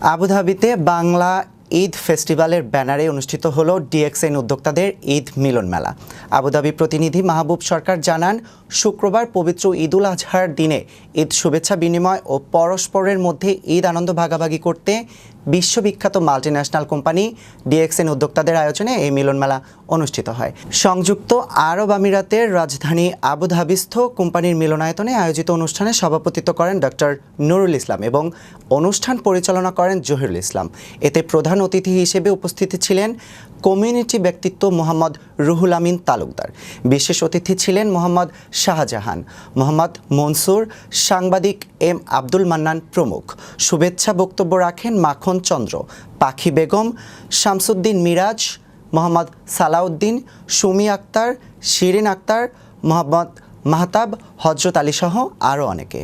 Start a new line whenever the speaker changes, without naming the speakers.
আবুধাবিতে বাংলা ঈদ ফেস্টিভ্যালের ব্যানারে অনুষ্ঠিত হলো ডিএক্সএন উদ্যোক্তাদের ঈদ মিলন মেলা আবুধাবি প্রতিনিধি মাহবুব সরকার জানান শুক্রবার পবিত্র ঈদুল আজহার দিনে ঈদ শুভেচ্ছা বিনিময় ও পরস্পরের মধ্যে ঈদ আনন্দ ভাগাভাগি করতে বিশ্ববিখ্যাত মাল্টি ন্যাশনাল কোম্পানি ডিএক্সএন উদ্যোক্তাদের আয়োজনে এই মিলন মেলা অনুষ্ঠিত হয়। সংযুক্ত আরব আমিরাতের রাজধানী আবুধাবিস্থ কোম্পানির মিলনায়তনে আয়োজিত অনুষ্ঠানে সভাপতিত্ব করেন ডক্টর নুরুল ইসলাম এবং অনুষ্ঠান পরিচালনা করেন জহিরুল ইসলাম। এতে প্রধান অতিথি হিসেবে উপস্থিত ছিলেন কমিউনিটি ব্যক্তিত্ব মোহাম্মদ রুহুল আমিন তালুকদার। বিশেষ অতিথি ছিলেন মোহাম্মদ শাহজাহান, মোহাম্মদ মনসুর, সাংবাদিক এম আব্দুল মান্নান প্রমুখ। শুভেচ্ছা বক্তব্য রাখেন মাখন চন্দ্র, পাখি বেগম, শামসুদ্দিন মিরাজ, মোহাম্মদ সালাউদ্দিন, সুমি আক্তার, শিরিন আক্তার, মোহাম্মদ মাহতাব হজরত আলী সহ আরও অনেকে।